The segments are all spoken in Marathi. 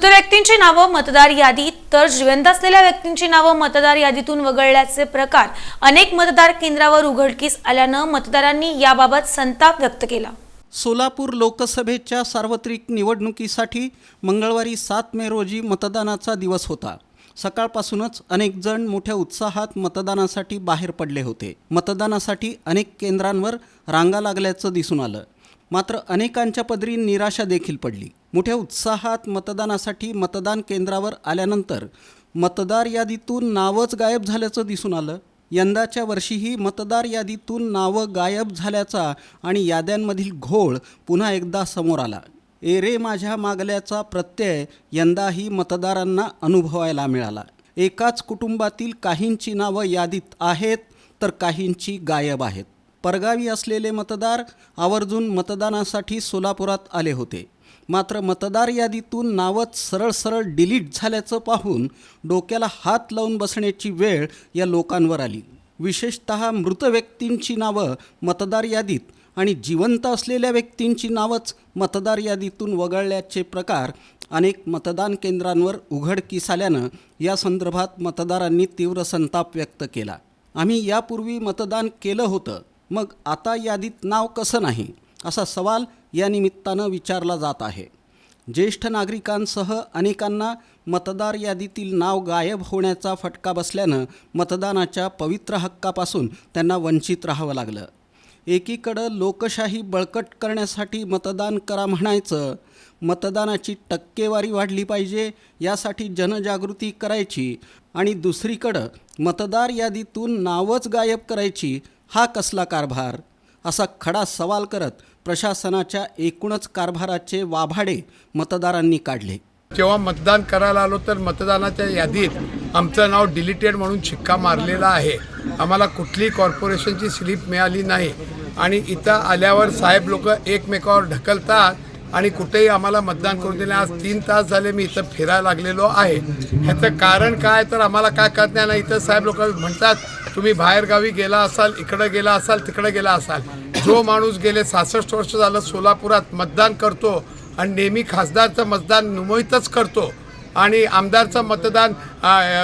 मृत व्यक्तींची नावं मतदार यादीत तर जिवंत असलेल्या व्यक्तींची नावं मतदार यादीतून वगळल्याचे प्रकार अनेक मतदार केंद्रावर उघडकीस आल्यानं मतदारांनी याबाबत संताप व्यक्त केला. सोलापूर लोकसभेच्या सार्वत्रिक निवडणुकीसाठी मंगळवारी सात मे रोजी मतदानाचा दिवस होता. सकाळपासूनच अनेक जण मोठ्या उत्साहात मतदानासाठी बाहेर पडले होते. मतदानासाठी अनेक केंद्रांवर रांगा लागल्याचं दिसून आलं. मात्र अनेकांच्या पदरी निराशा देखील पडली. मोठ्या उत्साहात मतदानासाठी मतदान केंद्रावर आल्यानंतर मतदार यादीतून नावच गायब झाल्याचं दिसून आलं. यंदाच्या वर्षीही मतदार यादीतून नावं गायब झाल्याचा आणि याद्यांमधील घोळ पुन्हा एकदा समोर आला. ए रे माझ्या मागल्याचा प्रत्यय यंदाही मतदारांना अनुभवायला मिळाला. एकाच कुटुंबातील काहींची नावं यादीत आहेत तर काहींची गायब आहेत. परगावी असलेले मतदार आवर्जून मतदानासाठी सोलापुरात आले होते. मात्र मतदार यादीतून नावच सरळ सरळ डिलीट झाल्याचं पाहून डोक्याला हात लावून बसण्याची वेळ या लोकांवर आली. विशेषत मृत व्यक्तींची नावं मतदार यादीत आणि जिवंत असलेल्या व्यक्तींची नावच मतदार यादीतून वगळल्याचे प्रकार अनेक मतदान केंद्रांवर उघडकीस आल्यानं या संदर्भात मतदारांनी तीव्र संताप व्यक्त केला. आम्ही यापूर्वी मतदान केलं होतं. मग आता यादीत नाव कसं नाही? असा सवाल या निमित्तानं विचारला जात आहे. ज्येष्ठ नागरिकांसह अनेकांना मतदार यादीतील नाव गायब होण्याचा फटका बसल्यानं मतदानाच्या पवित्र हक्कापासून त्यांना वंचित राहावं लागलं. एकीकडं लोकशाही बळकट करण्यासाठी मतदान करा म्हणायचं मतदानाची टक्केवारी वाढली पाहिजे यासाठी जनजागृती करायची आणि दुसरीकडं मतदार यादीतून नावच गायब करायची हा कसला कारभार? असा खडा सवाल करत प्रशासनाच्या एकूणच कारभाराचे वाभाडे मतदारांनी काढले. जेव्हा मतदान करायला आलो तर मतदानाच्या यादीत आमचं नाव डिलीटेड म्हणून शिक्का मारलेला आहे. आम्हाला कुठली कॉर्पोरेशनची स्लिप मिळाली नाही. आणि इथं आल्यावर साहेब लोक एकमेकावर ढकलतात. आणि कुठेही आम्हाला मतदान करून दिले. आज तीन तास झाले मी इथं फिरायला लागलेलो आहे. ह्याचं कारण काय? तर आम्हाला काय कळत नाही. ना इथं साहेब लोक म्हणतात तुम्ही बाहेरगावी गेला असाल इकडं गेला असाल तिकडं गेला असाल. जो माणूस गेले सहासष्ट वर्ष झालं सोलापुरात मतदान करतो आणि नेहमी खासदारचं मतदान मुंबईतच करतो आणि आमदारचं मतदान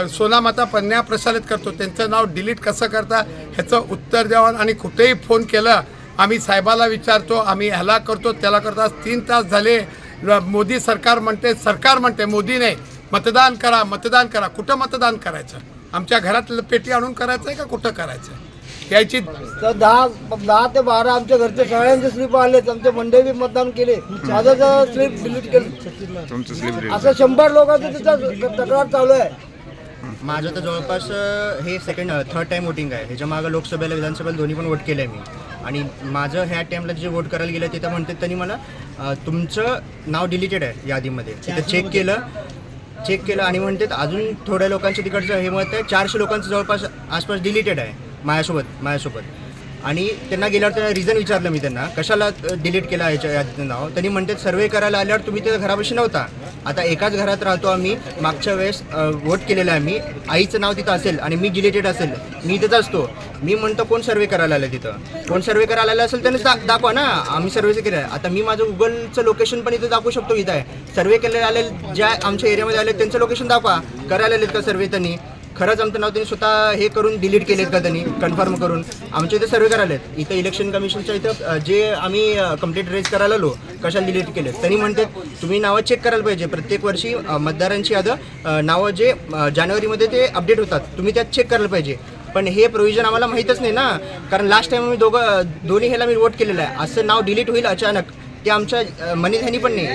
सोनामाता पन्या प्रसारित करतो. त्यांचं नाव डिलीट कसं करता? ह्याचं उत्तर द्यावं. आणि कुठेही फोन केलं आम्ही साहेबाला विचारतो आम्ही ह्याला करतो त्याला करतो. आज तीन तास झाले. मोदी सरकार म्हणते सरकार म्हणते मोदी नाही मतदान करा मतदान करा. कुठं मतदान करायचं? आमच्या घरात पेटी आणून करायचं आहे का कुठं करायचं आहे याची तर दहा दहा ते बारा आमच्या घरचे सगळ्यांचे स्लिप आले आमच्या मंडळी बी मतदान केले. माझं स्लिप डिलीट केलं. असं शंभर लोकांचं तिथं तक्रार चालू आहे. माझं तर जवळपास हे सेकंड थर्ड टाइम वोटिंग आहे. ह्याच्या मागं लोकसभेला विधानसभेला दोन्ही पण वोट केलं आहे मी. आणि माझं ह्या टाईमला जे वोट करायला गेलं तिथं म्हणते त्यांनी मला तुमचं नाव डिलीटेड आहे यादीमध्ये. तिथं चेक केलं चेक केलं आणि म्हणतात अजून थोड्या लोकांच्या तिकडचं हे मत आहे. चारशे लोकांचं जवळपास आसपास डिलीटेड आहे माझ्यासोबत माझ्यासोबत. आणि त्यांना गेल्यावर त्यांना रिझन विचारलं मी त्यांना कशाला डिलीट केलं याच्या यादीतलं नाव? त्यांनी म्हणतात सर्वे करायला आल्यावर तुम्ही त्या घरापाशी नव्हता. आता एकाच घरात राहतो आम्ही मागच्या वेळेस वोट केलेलं आहे मी आईचं नाव तिथं असेल आणि मी डिलेटेड असेल मी तिथं असतो. मी म्हणतो कोण सर्वे करायला आलं तिथं? कोण सर्वे करायला आलं असेल त्यांनी दा दाखवा ना. आम्ही सर्वे केलं आहे. आता मी माझं गुगलचं लोकेशन पण इथं दाखवू शकतो इथं आहे. सर्वे केलेले आले ज्या आमच्या एरियामध्ये आले त्यांचं लोकेशन दाखवा. करायला आलेत का सर्वे त्यांनी? खरंच आमचं नाव त्यांनी स्वतः हे करून डिलीट केलेत का त्यांनी? कन्फर्म करून. आमच्या इथे सर्वे करायला आहेत इथं इलेक्शन कमिशनच्या इथं जे आम्ही कंप्लेंट रेज करायला आलो कशाला डिलीट केले त्यांनी म्हणतात तुम्ही नावं चेक करायला पाहिजे. प्रत्येक वर्षी मतदारांची यादं नावं जे जानेवारीमध्ये ते अपडेट होतात. तुम्ही त्यात चेक करायला पाहिजे. पण हे प्रोव्हिजन आम्हाला माहीतच नाही ना. कारण लास्ट टाइम आम्ही दोघं दोन्ही ह्याला मी वोट केलेलं आहे. असं नाव डिलीट होईल अचानक. ते आमच्या मनी पण नाही.